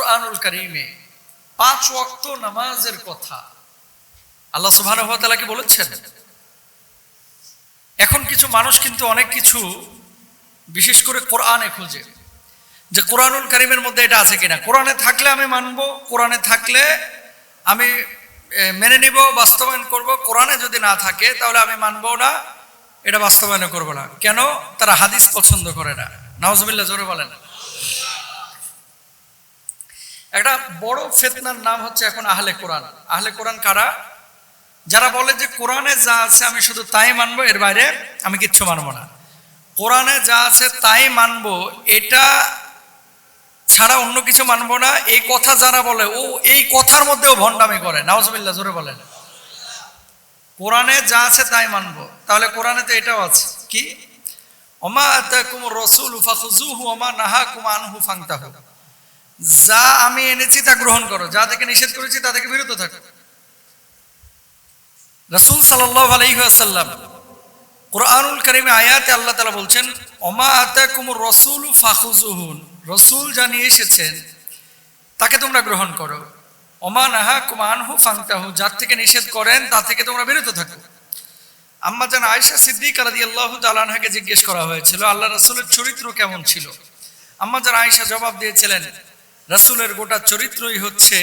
কোরআনুল করিমে পাঁচ ওয়াক্ত নামাজের কথা আল্লাহ কি বলেছেন? এখন কিছু মানুষ কিন্তু অনেক কিছু বিশেষ করে কোরআনে খোঁজে। যে কোরআনুল করিমের মধ্যে এটা আছে কিনা? কোরআনে থাকলে আমি মানবো, কোরআনে থাকলে আমি মেনে নিব, বাস্তবায়ন করব। কোরআনে যদি না থাকে, তাহলে আমি মানবো না, এটা বাস্তবায়ন করব না। কেন? তারা হাদিস পছন্দ করে না। নওয়াজবিল্লাহ জোরে বলেন। একটা বড় ফেতনার নাম হচ্ছে এখন আহলে কোরআন। আহলে কোরআন কারা? যারা বলে যে কোরআনে যা আছে আমি শুধু তাই মানবো, এর বাইরে আমি কিচ্ছু মানবো না। কোরআনে যা আছে তাই মানবো, এটা ছাড়া অন্য কিছু মানবো না। এই কথা যারা বলে, ও এই কথার মধ্যেও ভণ্ডামি করে। নাওজবিল্লা জোরে বলেন। কোরআনে যা আছে তাই মানবো। তাহলে কোরআনে তো এটাও আছে। কি? ওমা আতাকুম রসুল ফাখুজুহু ওমা নাহাকুম আনহু ফাংতাহু। যা আমি এনেছি তা গ্রহণ করো। যা থেকে নিষেধ করেছি তা থেকে বিরত থাকো। রাসূল সাল্লাল্লাহু আলাইহি ওয়াসাল্লাম কোরআনুল কারিমে আয়াতে আল্লাহ তাআলা বলছেন, ওমা আতাকুমুর রাসূলু ফাখুজুহুন রাসূল যা নিয়ে এসেছেন, তাকে তোমরা গ্রহণ করো। ওমা নাহাকুম আনহু ফাংতাহু যার থেকে নিষেধ করেন তা থেকে তোমরা বিরত থাকো। আম্মা জান আয়েশা সিদ্দিকা রাদিয়াল্লাহু তাআলা আনহাকে জিজ্ঞেস করা হয়েছিল, আল্লাহ রাসূলের চরিত্র কেমন ছিল? আম্মা জান আয়েশা জবাব দিয়েছিলেন রাসূলের গোটা চরিত্রই হচ্ছে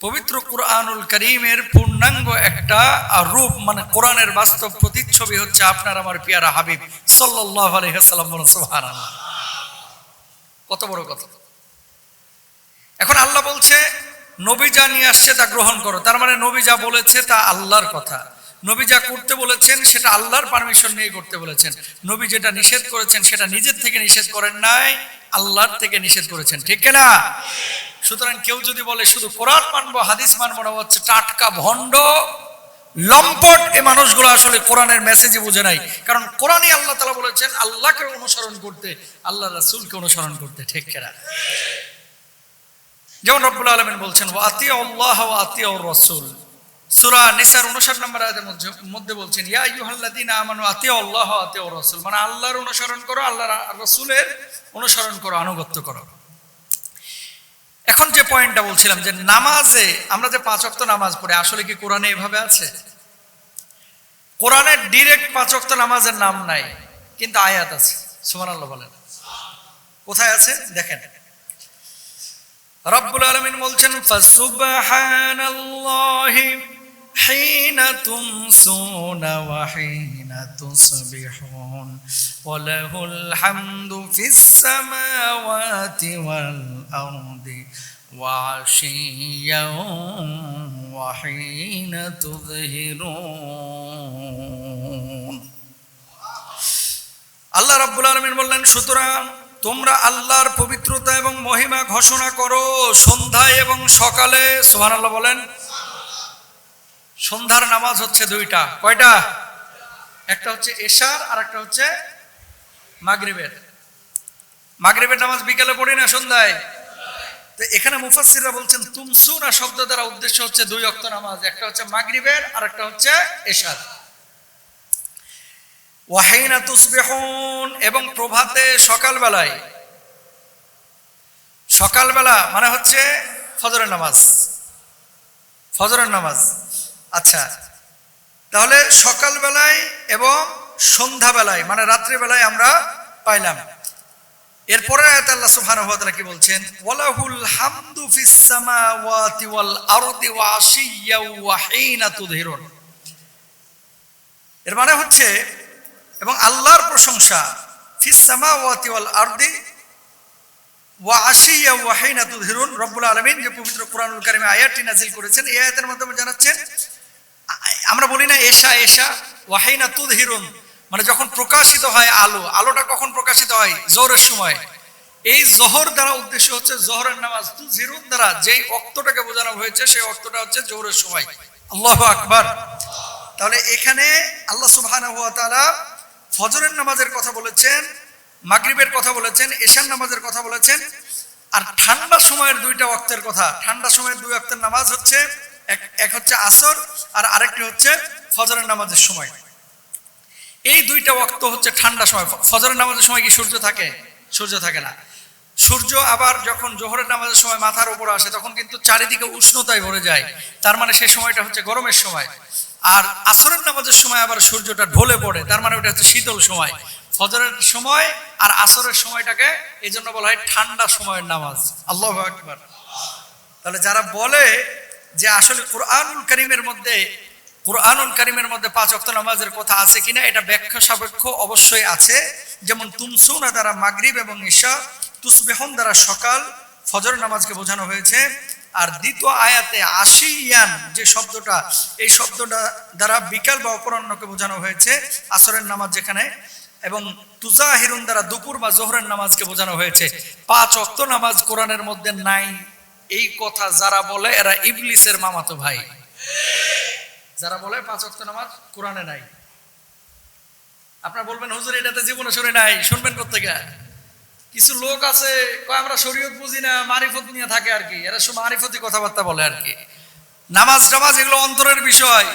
পবিত্র কোরআনুল করিমের পূর্ণাঙ্গ একটা রূপ মানে কোরআনের বাস্তব প্রতিচ্ছবি হচ্ছে আপনার আমার পিয়ারা হাবিব সুবহানাল্লাহ। কত বড় কথা। এখন আল্লাহ বলছে, নবী যা নিয়ে আসছে তা গ্রহণ করো। তার মানে নবী যা বলেছে তা আল্লাহর কথা। নবী যা করতে বলেছেন, সেটা আল্লাহর পারমিশন নিয়ে করতে বলেছেন। নবী যেটা নিষেধ করেছেন, সেটা নিজের থেকে নিষেধ করেন নাই, আল্লাহর থেকে নিষেধ করেছেন। ঠিক না? সুতরাং কেউ যদি বলে শুধু কোরআন মানবো, হাদিস মানবো না হচ্ছে টাটকা ভণ্ড, লম্পট। এই মানুষগুলো আসলে কোরআনের মেসেজই বুঝে নাই। কারণ কোরআনই আল্লাহ তালা বলেছেন, আল্লাহকে অনুসরণ করতে আল্লাহ রাসূলকে অনুসরণ করতে। ঠিক কেনা যেমন রব্বুল আলমিন বলছেন ও আতিয়া আল্লাহ ও আতিয়া রসুল। সুরা নিসার উনষাট নম্বর মধ্যে বলছেন, ইয়া ইউহাল্লাদিনা আমানু আতিয়া আল্লাহ আতিয়া রসুল। মানে আল্লাহর অনুসরণ করো, আল্লাহর রসুলের অনুসরণ করো, আনুগত্য করো। এখন যে পয়েন্টটা বলছিলাম যে নামাজে আমরা যে পাঁচ অক্ত নামাজ পড়ে, আসলে কি কোরআনে এভাবে আছে? কোরআনের ডিরেক্ট পাঁচ অক্ত নামাজের নাম নাই, কিন্তু আয়াত আছে, সুবহানাল্লাহ বলেন। কোথায় আছে? দেখেন। রব্বুল আলমিন বলছেন, ফাসুবহানাল্লাহি ওয়া লাহুল হামদু ফিস সামাওয়াতি ওয়াল আরদি ওয়া আশিয়াও ওয়া হিনা তুযহিরুন আল্লাহ রাব্বুল আলামিন বললেন, সুতরাং তোমরা আল্লাহর পবিত্রতা এবং মহিমা ঘোষণা করো সন্ধ্যায় এবং সকালে। সুবহানাল্লাহ বলেন সন্ধ্যার নামাজ হচ্ছে দুইটা। কয়টা? একটা হচ্ছে এশার আর একটা হচ্ছে মাগরিবের। মাগরিবের নামাজ বিকেলে পড়ি না সন্ধ্যায়? তো এখানে মুফাসসিররা বলছেন তুমসুনা শব্দ দ্বারা উদ্দেশ্য হচ্ছে দুই অক্ত নামাজ। একটা হচ্ছে মাগরিবের আর একটা হচ্ছে এশার। ওয়াহিনা তুসবিহুন, এবং প্রভাতে সকালবেলায়। সকালবেলা মানে হচ্ছে ফজরের নামাজ। ফজরের নামাজ। আচ্ছা তাহলে সকালবেলায় এবং সন্ধ্যাবেলায় মানে রাত্রিবেলায় আমরা পাইলাম। এরপরে আল্লাহ সুবহানাহু ওয়া তাআলা কি বলছেন? ওয়ালাহুল হামদু ফিস সামাওয়াতি ওয়াল আরদি ওয়া আশিয়্যা ওয়া হিনা তুযহিরুন এর মানে হচ্ছে, এবং আল্লাহর প্রশংসা, ফিস সামাওয়াতি ওয়াল আরদি ওয়া আশিয়া ওয়া হিনা তুযহিরুন রব্বুল আলামিন যে পবিত্র কোরআনুল কারীমে আয়াতটি নাযিল করেছেন, এই আয়াতের মাধ্যমে জানাচ্ছেন আমরা বলি না এশা এশা ওয়া হিনা তুযহিরুন মানে যখন প্রকাশিত হয় আলো, আলোটা কখন প্রকাশিত হয়? জোহরের সময়। এই জোহর দ্বারা উদ্দেশ্য হচ্ছে জোহরের নামাজ। তুযহিরুন দ্বারা যেই অক্তটাকে বোঝানো হয়েছে, সেই অক্তটা হচ্ছে জোহরের সময়। আল্লাহ আকবার। তাহলে এখানে আল্লাহ তাআলা ফজরের নামাজের কথা বলেছেন, মাগরিবের কথা বলেছেন, এশার নামাজের কথা বলেছেন। আর ঠান্ডা সময়ের দুইটা ওয়াক্তের কথা। ঠান্ডা সময়ের দুই ওয়াক্তের নামাজ হচ্ছে এক হচ্ছে আসর আর আরেকটি হচ্ছে ফজরের নামাজের সময়। এই দুইটা ওয়াক্ত হচ্ছে ঠান্ডা সময়। ফজরের নামাজের সময় কি সূর্য থাকে? সূর্য থাকে না। সূর্য আবার যখন জোহরের নামাজের সময় মাথার উপর আসে, তখন কিন্তু চারিদিকে উষ্ণতায় ভরে যায়। তার মানে সেই সময়টা হচ্ছে গরমের সময়। আর আসরের নামাজের সময় আবার সূর্যটা ঢলে পড়ে। তার মানে ওটা হচ্ছে শীতল সময়। ফজরের সময় আর আসরের সময়টাকে এই জন্য বলা হয় ঠান্ডা সময়ের নামাজ। আল্লাহ আকবার। তাহলে যারা বলে যে আসলে কোরআনুল করিমের মধ্যে, কোরআনুল করিমের মধ্যে পাঁচ অক্ত নামাজের কথা আছে কিনা, এটা ব্যাখ্যা সাপেক্ষ অবশ্যই আছে। যেমন তুমসুনা দ্বারা মাগরিব এবং ঈশা তুসবেহন দ্বারা সকাল, ফজর নামাজকে বোঝানো হয়েছে। আর দ্বিতীয় আয়াতে আশিয়ান যে শব্দটা, এই শব্দটা দ্বারা বিকাল বা অপরাহ্নকে বোঝানো হয়েছে, আসরের নামাজ যেখানে। এবং তুজা তুজাহিরুন দ্বারা দুপুর বা জোহরের নামাজকে বোঝানো হয়েছে। পাঁচ অক্ত নামাজ কোরআনের মধ্যে নাই। এই কথা যারা বলে, এরা ইবলিসের মামাতো ভাই। যারা বলে, পাঁচ অক্ত নামাজ কোরআনে নাই। আপনার বলবেন, হুজুর এটাতে জীবনে শুনে নাই। শুনবেন কোথেকে কিছু লোক আছে আমরা শরীয়ত বুঝি না, মারিফত নিয়ে থাকে আর কি। এরা সব মারিফতি কথাবার্তা বলে আর কি। নামাজ টামাজ এগুলো অন্তরের বিষয়।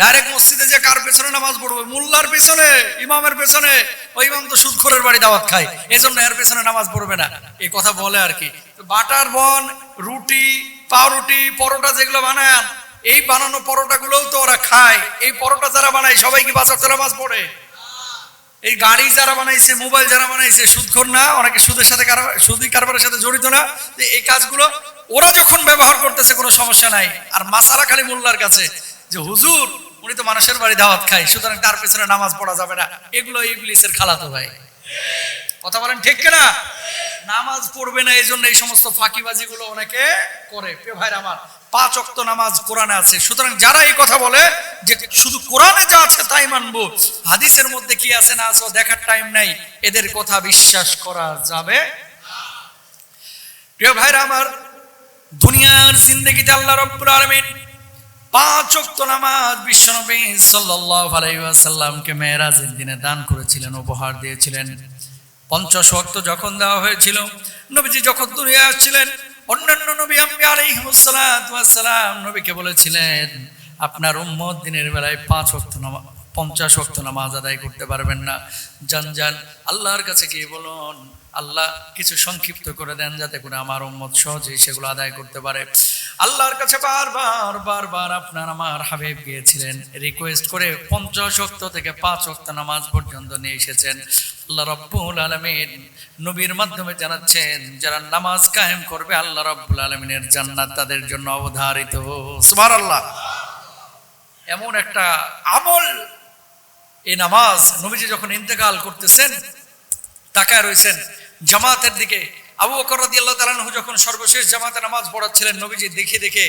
ডাইরেক্ট মসজিদে যে কার পেছনে নামাজ পড়বে? মোল্লার পেছনে, ইমামের পেছনে। ওই ইমাম তো সুদখোরের বাড়ি দাওয়াত খায় এই জন্য এর পেছনে নামাজ পড়বে না। এই কথা বলে আর কি। বাটার বন, রুটি, পাউরুটি, পরোটা যেগুলো বানান, এই বানানো পরোটা গুলোও তো ওরা খায়। এই পরোটা যারা বানায়, সবাই কি বাঁচার নামাজ পড়ে? এই গাড়ি যারা বানাইছে, মোবাইল যারা বানাইছে, সুদখোর না, অনেকে সুদের সাথে সুদি কারবারের সাথে জড়িত না। এই কাজগুলো, ওরা যখন ব্যবহার করতেছে, কোনো সমস্যা নাই। আর মাসালা খালি মোল্লার কাছে। যে হুজুর উনি তো মানুষের বাড়ি দাওয়াত খায়, সুতরাং তার পেছনে নামাজ পড়া যাবে না। এগুলো ইবলিসের খালাতো ভাই। কথা বলেন ঠিক কিনা? নামাজ পড়বে না, এই জন্য এই সমস্ত ফাঁকিবাজি গুলো অনেকে করে। ভাইরা আমার, পাঁচ অক্ত নামাজ কোরআনে আছে। সুতরাং যারা এই কথা বলে যে শুধু কোরআনে যা আছে তাই মানবো, হাদিসের মধ্যে কি আছে না আছে দেখার টাইম নাই। এদের কথা বিশ্বাস করা যাবে প্রিয় ভাইরা আমার, দুনিয়ার জিন্দগিতে আল্লাহ রব্বুল আলামিন পাঁচ মেরাজের দিনে দান করেছিলেন, উপহার দিয়েছিলেন। পঞ্চাশ ওয়াক্ত যখন দেওয়া হয়েছিল, নবীজি যখন দুনিয়ায় আসছিলেন, অন্যান্য নবী নবীকে বলেছিলেন, আপনার উম্মত দিনের বেলায় পাঁচ ওয়াক্ত নামাজ পঞ্চাশ ওয়াক্ত নামাজ আদায় করতে পারবেন না। যান যান, আল্লাহর কাছে গিয়ে বলুন, আল্লাহ কিছু সংক্ষিপ্ত করে দেন যাতে করে আমার উম্মত সহজেই সেগুলো আদায় করতে পারে। আল্লাহর কাছে বারবার বারবার আপনার আমার হাবিব গিয়েছিলেন রিকোয়েস্ট করে পঞ্চাশ অক্ত থেকে পাঁচ অক্ত নামাজ পর্যন্ত নিয়ে এসেছেন। আল্লাহ রব্বুল আলমিন নবীর মাধ্যমে জানাচ্ছেন, যারা নামাজ কায়েম করবে, আল্লাহ রব্বুল আলমিনের জান্নাত তাদের জন্য অবধারিত। সুবহানাল্লাহ। এমন একটা আমল এই নামাজ নবীজি যখন ইন্তেকাল করতেছেন, তাকায় রয়েছেন জামাতের দিকে। আবু বকর রাদিয়াল্লাহু তাআলা যখন সর্বশেষ জামাতে নামাজ পড়াচ্ছিলেন, নবীজি দেখে দেখে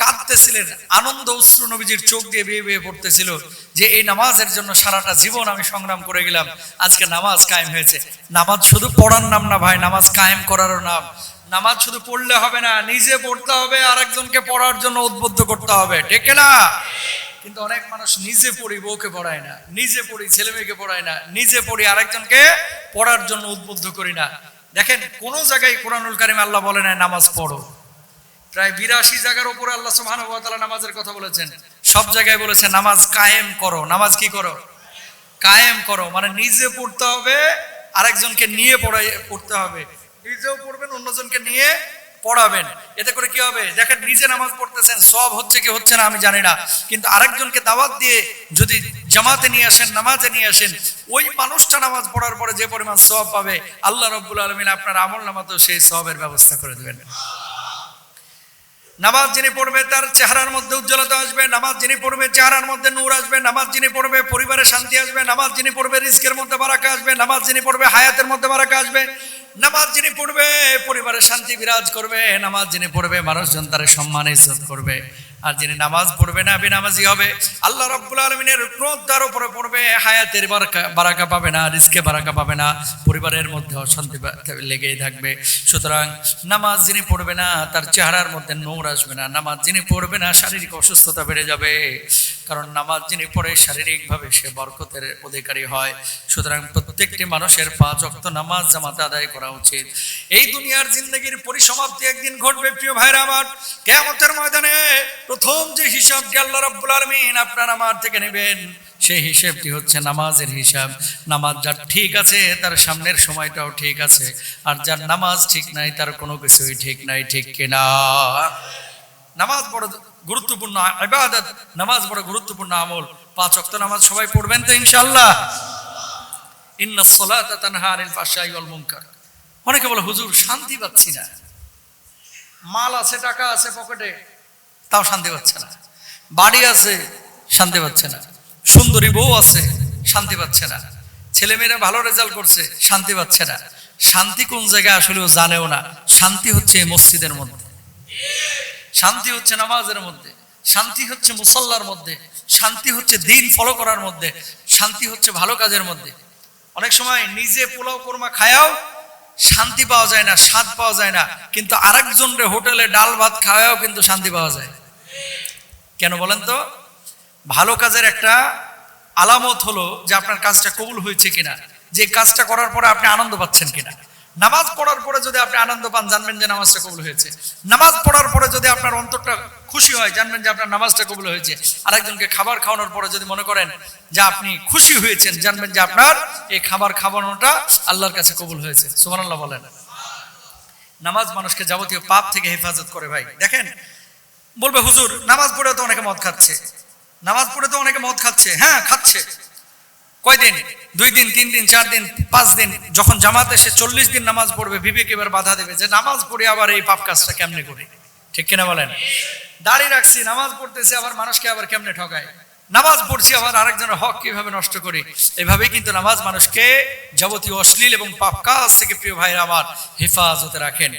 কাঁদতেছিলেন। আনন্দ অশ্রু নবীজির চোখ দিয়ে বেয়ে বেয়ে পড়তেছিল যে, এই নামাজের জন্য সারাটা জীবন আমি সংগ্রাম করে গেলাম, আজকে নামাজ কায়েম হয়েছে। নামাজ শুধু পড়ার নাম না ভাই, নামাজ কায়েম করারও নাম। নামাজ শুধু পড়লে হবে না, নিজে পড়তে হবে আর একজনকে পড়ার জন্য উদ্বুদ্ধ করতে হবে। ঠিক না কিন্তু অনেক মানুষ নিজে পড়ি বউকে পড়ায় না, নিজে পড়ি ছেলে মেয়েকে পড়ায় না, নিজে পড়ি আরেকজনকে পড়ার জন্য উদ্বুদ্ধ করি না। দেখেন, কোন জায়গায় কোরআনুল কারিম আল্লাহ বলে না, নামাজ পড়ো। প্রায় বিরাশি জায়গার উপরে আল্লাহ সুবহানাহু ওয়া নামাজের কথা বলেছেন। সব জায়গায় বলেছে, নামাজ কায়েম করো। নামাজ কি করো? কায়েম করো মানে নিজে পড়তে হবে, আরেকজনকে নিয়ে পড়াই পড়তে হবে। নিজেও পড়বেন, অন্যজনকে নিয়ে পড়াবেন। এতে করে কি হবে? দেখেন, নিজে নামাজ পড়তেছেন, সব হচ্ছে কি হচ্ছে না আমি জানি না। কিন্তু আরেকজনকে দাওয়াত দিয়ে যদি জামাতে নিয়ে আসেন, নামাজে নিয়ে আসেন, ওই মানুষটা নামাজ পড়ার পরে যে পরিমাণ সব পাবে, আল্লাহ রব্বুল আলমিন আপনার আমল নামাতেও সেই সবের ব্যবস্থা করে দেবেন। নামাজ যিনি পড়বে, তার চেহারার মধ্যে উজ্জ্বলতা আসবে। নামাজ যিনি পড়বে, চেহারার মধ্যে নূর আসবে। নামাজ যিনি পড়বে, পরিবারে শান্তি আসবে। নামাজ যিনি পড়বে রিস্কের মধ্যে বারাকা আসবে। নামাজ যিনি পড়বে, হায়াতের মধ্যে বারাকা আসবে। নামাজ যিনি পড়বে পরিবারে শান্তি বিরাজ করবে, নামাজ যিনি পড়বে, মানুষজন তার সম্মান ইজ্জত করবে। আর যিনি নামাজ পড়বে না, বেনামাজি হবে। আল্লাহ রব্বুল আলমিনের ক্রোধ তার উপরে পড়বে, হায়াতের বারাকা পাবে না রিস্কে বারাকা পাবে না, পরিবারের মধ্যে অশান্তি লেগেই থাকবে। সুতরাং নামাজ যিনি পড়বে না, তার চেহারার মধ্যে নূর আসবে না। নামাজ যিনি পড়বে না, শারীরিক অসুস্থতা বেড়ে যাবে। কারণ নামাজ যিনি পড়ে শারীরিকভাবে সে বরকতের অধিকারী হয়। সুতরাং প্রত্যেকটি মানুষের পাঁচ অক্ত নামাজ জামাতে আদায় করা উচিত। এই দুনিয়ার জিন্দগির পরিসমাপ্তি একদিন ঘটবে, প্রিয় ভাইরা আমার। কেয়ামতের ময়দানে প্রথম যে হিসাব আল্লাহ রাব্বুল আলামিন আপনার আমার থেকে নেবেন, সেই হিসেবটি হচ্ছে নামাজের হিসাব। নামাজ যার ঠিক আছে, তার সামনের সময়টাও ঠিক আছে। আর যার নামাজ ঠিক নাই, তার কোনো কিছুই ঠিক নাই, ঠিক কিনা? নামাজ বড় গুরুত্বপূর্ণ ইবাদত, নামাজ বড় গুরুত্বপূর্ণ আমল। পাঁচ ওয়াক্ত নামাজ সবাই পড়বেন তো ইনশাআল্লাহ। তানহা আনিল ওয়াল মুনকার। অনেকে বলে, হুজুর, শান্তি পাচ্ছি না। মাল আছে, টাকা আছে পকেটে, তাও শান্তি পাচ্ছে না। বাড়ি আছে, শান্তি পাচ্ছে না। সুন্দরী বউ আছে, শান্তি পাচ্ছে না। ছেলেমেয়েরা ভালো রেজাল্ট করছে, শান্তি পাচ্ছে না। শান্তি কোন জায়গায় আসলে ও জানেও না। শান্তি হচ্ছে মসজিদের মধ্যে। শান্তি হচ্ছে নামাজের মধ্যে, শান্তি হচ্ছে মুসল্লার মধ্যে, শান্তি হচ্ছে দিন ফলো করার মধ্যে, শান্তি হচ্ছে ভালো কাজের মধ্যে। অনেক সময় নিজে পোলাও কোরমা খায়াও শান্তি পাওয়া যায় না, স্বাদ পাওয়া যায় না, কিন্তু আরেকজন রে হোটেলে ডাল ভাত খাওয়াও কিন্তু শান্তি পাওয়া যায়। কেন বলেন তো? ভালো কাজের একটা আলামত হলো যে আপনার কাজটা কবুল হয়েছে কিনা, যে কাজটা করার পরে আপনি আনন্দ পাচ্ছেন কিনা। নামাজ পড়ার পরে যদি আপনি আনন্দ পান, জানবেন যে নামাজটা কবুল হয়েছে। নামাজ পড়ার পরে যদি আপনার অন্তরটা খুশি হয়, জানবেন যে আপনার নামাজটা কবুল হয়েছে। আরেকজনকে খাবার খাওয়ানোর পরে যদি মনে করেন যে আপনি খুশি হয়েছেন, জানবেন যে আপনার এই খাবার খাওয়ানোটা আল্লাহর কাছে কবুল হয়েছে। সুবহানাল্লাহ বলেন। নামাজ মানুষকে যাবতীয় পাপ থেকে হেফাজত করে ভাই। দেখেন, বলবে, হুজুর, নামাজ পড়ে তো অনেকে মদ খাচ্ছে। নামাজ পড়ে তো অনেকে মদ খাচ্ছে। হ্যাঁ খাচ্ছে। কয়দিন? দুই দিন, তিন দিন, চার দিন, পাঁচ দিন, যখন জামাতে এসে চল্লিশ দিন নামাজ পড়বে, বিবেক এবার বাধা দেবে যে নামাজ পড়ে আবার এই পাপ কাজটা কেমনে করি? ঠিক কিনা বলেন? দাঁড়িয়ে রাখছি, নামাজ পড়তেছি, আবার মানুষকে আবার কেমনে ঠকায় নামাজ পড়ছি, আবার আরেকজনের হক কীভাবে নষ্ট করি? এভাবেই কিন্তু নামাজ মানুষকে যাবতীয় অশ্লীল এবং পাপ কাজ থেকে প্রিয় ভাইরা আমার হেফাজতে রাখেন।